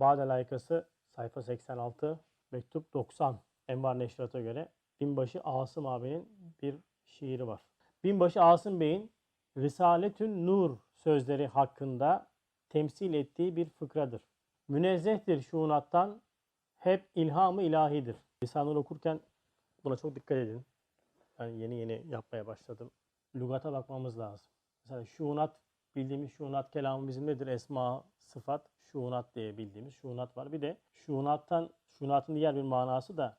Bade layıkası sayfa 86 mektup 90 Envar Neşrat'a göre Binbaşı Asım abinin bir şiiri var. Binbaşı Asım Bey'in Risaletün Nur sözleri hakkında temsil ettiği bir fıkradır. Münezzehtir şuunattan hep ilhamı ilahidir. Lisanul okurken buna çok dikkat edin. Ben yeni yeni yapmaya başladım. Lügata bakmamız lazım. Mesela şuunat bildiğimiz şuunat kelamı bizim nedir? Esma, sıfat, şuunat diye bildiğimiz şuunat var. Bir de şuunattan, şuunatın diğer bir manası da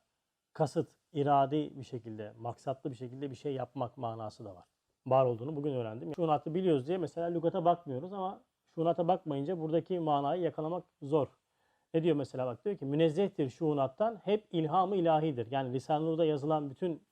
kasıt, iradi bir şekilde, maksatlı bir şekilde bir şey yapmak manası da var. Var olduğunu bugün öğrendim. Şuunatı biliyoruz diye mesela lügata bakmıyoruz ama şuunata bakmayınca buradaki manayı yakalamak zor. Ne diyor mesela bak diyor ki münezzehtir şuunattan hep ilhamı ilahidir. Yani Lisan-ı Nur'da yazılan bütün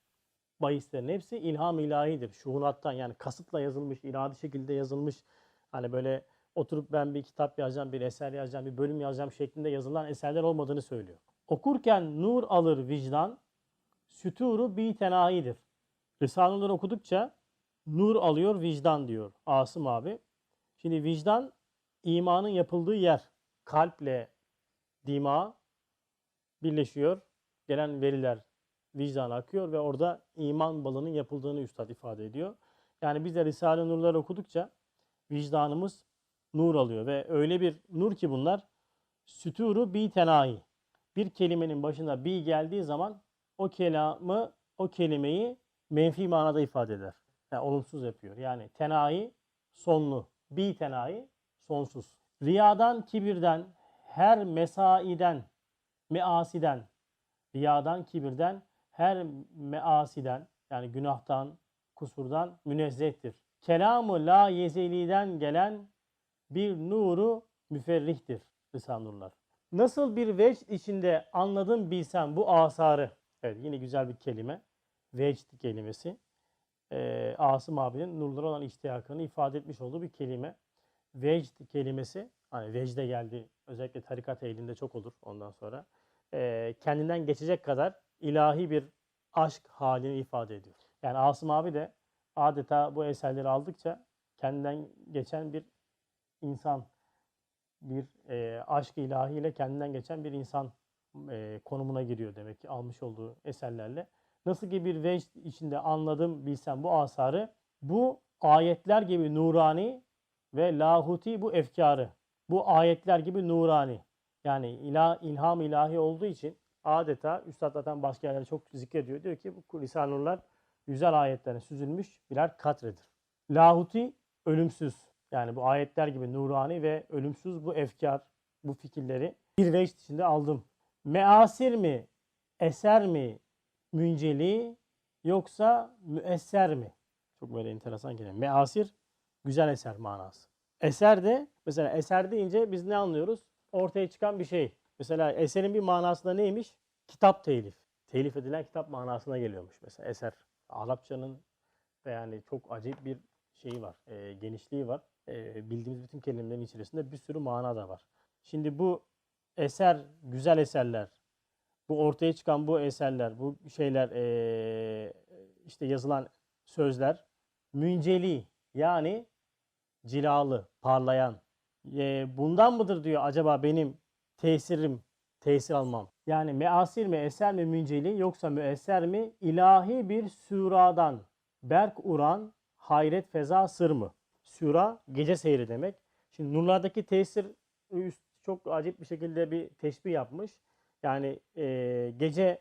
bahislerin hepsi ilham ilahidir. Şuunattan yani kasıtla yazılmış, iradi şekilde yazılmış. Hani böyle oturup ben bir kitap yazacağım, bir eser yazacağım, bir bölüm yazacağım şeklinde yazılan eserler olmadığını söylüyor. Okurken nur alır vicdan, süturu bi tenahidir. Risale-i Nur okudukça nur alıyor vicdan diyor Asım abi. Şimdi vicdan imanın yapıldığı yer. Kalple dima birleşiyor. Gelen veriler vicdana akıyor ve orada iman balının yapıldığını üstad ifade ediyor. Yani biz de Risale-i Nur'ları okudukça vicdanımız nur alıyor ve öyle bir nur ki bunlar süturu bi tenahi. Bir kelimenin başına bi geldiği zaman o kelamı, o kelimeyi menfi manada ifade eder. Yani olumsuz yapıyor. Yani tenahi sonlu, bi tenahi sonsuz. Riyadan, kibirden, her mesaiden, measiden, riyadan, kibirden, her measiden yani günahtan, kusurdan münezzehtir. Kelamı la yezeliden gelen bir nuru müferrihtir Risale-i Nurlar. Nasıl bir vecd içinde anladım bilsem bu asarı. Evet yine güzel bir kelime. Vecd kelimesi. Ee, Asım abinin nurlara olan iştiyakını ifade etmiş olduğu bir kelime. Vecd kelimesi hani vecde geldi özellikle tarikat ehlinde çok olur ondan sonra. Ee, kendinden geçecek kadar ilahi bir aşk halini ifade ediyor. Yani Asım abi de adeta bu eserleri aldıkça kendinden geçen bir insan, bir e, aşk ilahiyle kendinden geçen bir insan e, konumuna giriyor demek ki almış olduğu eserlerle. Nasıl ki bir vecd içinde anladım bilsem bu asarı, bu ayetler gibi nurani ve lahuti bu efkarı. Bu ayetler gibi nurani. Yani ilah, ilham ilahi olduğu için adeta Üstad zaten başka yerlerde çok zikrediyor. Diyor ki bu Risale-i Nurlar güzel ayetlerine süzülmüş birer katredir. Lahuti ölümsüz. Yani bu ayetler gibi nurani ve ölümsüz bu efkar, bu fikirleri bir vecd içinde aldım. Measir mi, eser mi, münceli yoksa müesser mi? Çok böyle enteresan kelime. Measir güzel eser manası. Eser de mesela eser deyince biz ne anlıyoruz? Ortaya çıkan bir şey. Mesela eserin bir manasında neymiş? Kitap telif. Telif edilen kitap manasına geliyormuş mesela eser. Arapçanın ve yani çok acayip bir şeyi var, e, genişliği var. E, bildiğimiz bütün kelimelerin içerisinde bir sürü mana da var. Şimdi bu eser, güzel eserler, bu ortaya çıkan bu eserler, bu şeyler, e, işte yazılan sözler münceli yani cilalı, parlayan. E, bundan mıdır diyor acaba benim tesirim, tesir almam. Yani measir mi, eser mi münceli yoksa müesser mi? ilahi bir süradan berk uran hayret feza sır mı? Süra gece seyri demek. Şimdi nurlardaki tesir çok acayip bir şekilde bir teşbih yapmış. Yani e, gece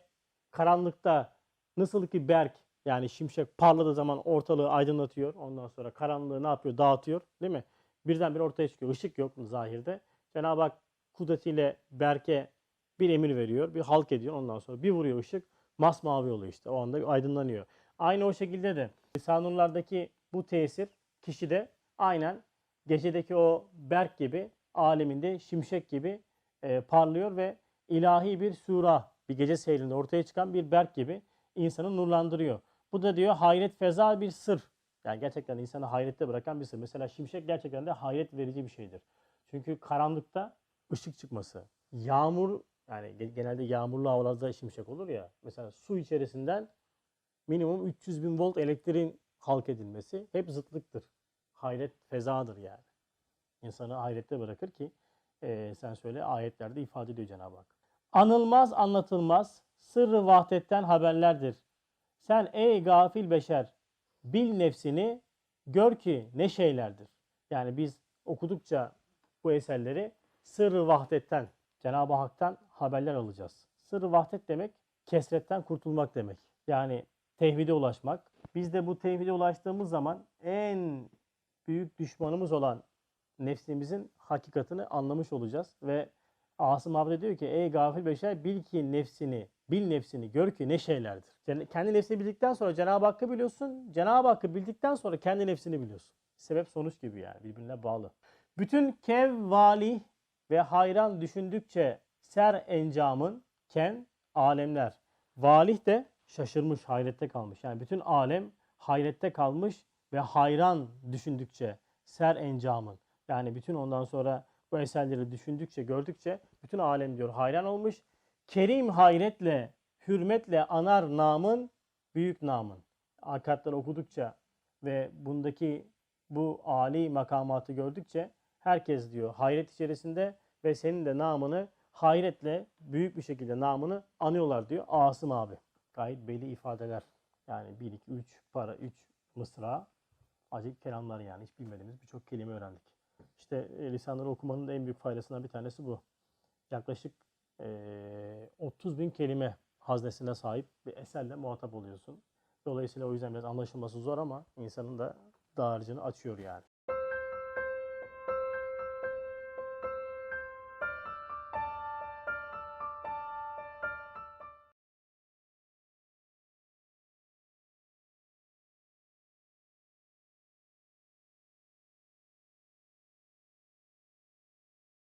karanlıkta nasıl ki berk yani şimşek parladığı zaman ortalığı aydınlatıyor. Ondan sonra karanlığı ne yapıyor? Dağıtıyor. Değil mi? Birdenbire ortaya çıkıyor. Işık yok zahirde. Cenab-ı Hak kudretiyle Berk'e bir emir veriyor, bir halk ediyor. Ondan sonra bir vuruyor ışık, masmavi oluyor işte. O anda aydınlanıyor. Aynı o şekilde de Lisanurlardaki bu tesir kişide aynen gecedeki o Berk gibi aleminde şimşek gibi e, parlıyor ve ilahi bir sura, bir gece seyrinde ortaya çıkan bir Berk gibi insanı nurlandırıyor. Bu da diyor hayret feza bir sır. Yani gerçekten insanı hayrette bırakan bir sır. Mesela şimşek gerçekten de hayret verici bir şeydir. Çünkü karanlıkta ışık çıkması. Yağmur yani genelde yağmurlu havalarda şimşek olur ya. Mesela su içerisinden minimum 300 bin volt elektriğin halk edilmesi hep zıtlıktır. Hayret fezadır yani. İnsanı hayrette bırakır ki Ee, sen söyle ayetlerde ifade ediyor Cenab-ı Hak. Anılmaz anlatılmaz sırrı vahdetten haberlerdir. Sen ey gafil beşer bil nefsini gör ki ne şeylerdir. Yani biz okudukça bu eserleri sırrı vahdetten Cenab-ı Hak'tan haberler alacağız. Sırrı vahdet demek kesretten kurtulmak demek. Yani tevhide ulaşmak. Biz de bu tevhide ulaştığımız zaman en büyük düşmanımız olan nefsimizin hakikatini anlamış olacağız ve Asım abi diyor ki ey gafil beşer bil ki nefsini, bil nefsini gör ki ne şeylerdir. Kendi nefsini bildikten sonra Cenab-ı Hakk'ı biliyorsun. Cenab-ı Hakk'ı bildikten sonra kendi nefsini biliyorsun. Sebep sonuç gibi yani birbirine bağlı. Bütün kev vali ve hayran düşündükçe ser encamın ken alemler. Valih de şaşırmış, hayrette kalmış. Yani bütün alem hayrette kalmış ve hayran düşündükçe ser encamın. Yani bütün ondan sonra bu eserleri düşündükçe, gördükçe bütün alem diyor hayran olmuş. Kerim hayretle, hürmetle anar namın, büyük namın. Hakikaten okudukça ve bundaki bu âli makamatı gördükçe herkes diyor hayret içerisinde ve senin de namını hayretle büyük bir şekilde namını anıyorlar diyor Asım abi. Gayet belli ifadeler. Yani 1, 2, 3 para, 3 mısra. Acayip kelamlar yani. Hiç bilmediğimiz birçok kelime öğrendik. İşte e, lisanları okumanın da en büyük faydasından bir tanesi bu. Yaklaşık e, 30 bin kelime haznesine sahip bir eserle muhatap oluyorsun. Dolayısıyla o yüzden biraz anlaşılması zor ama insanın da dağarcığını açıyor yani.